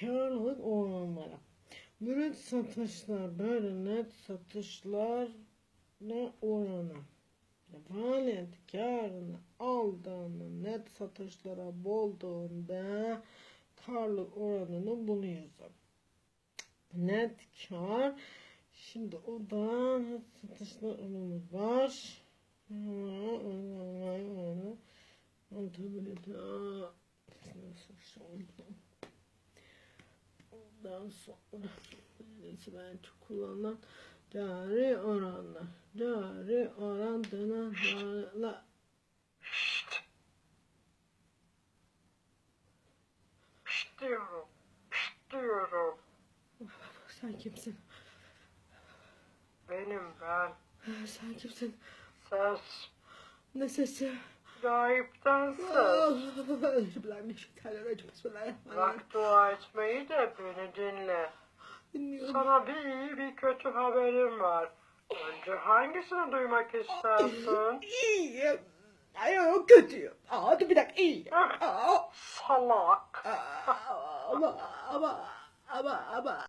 karlılık oranları. Brüt satışlar böyle net satışlar ne oranı. Faaliyet karını aldığını net satışlara bulduğunda karlık oranını buluyorsun. Net kar Şimdi o da net satışlar oranımız var. Rentabilite. Ondan sonra çok kullanılan cari oranlar. Cari oran denen varlıklar. Pişt diyorum. Sen kimsin? Benim ben. Sen kimsin? Ses. Ne sesi? Bismillahirrahmanirrahim. Bak dua etmeyi de beni dinle. Dinliyorum. Sana bir iyi bir kötü haberim var. Önce hangisini duymak istersin? İyiyim. Ay yok kötüyüm. Aa dur bir dakika iyiyim. Aa, Salak. aa, ama ama ama ama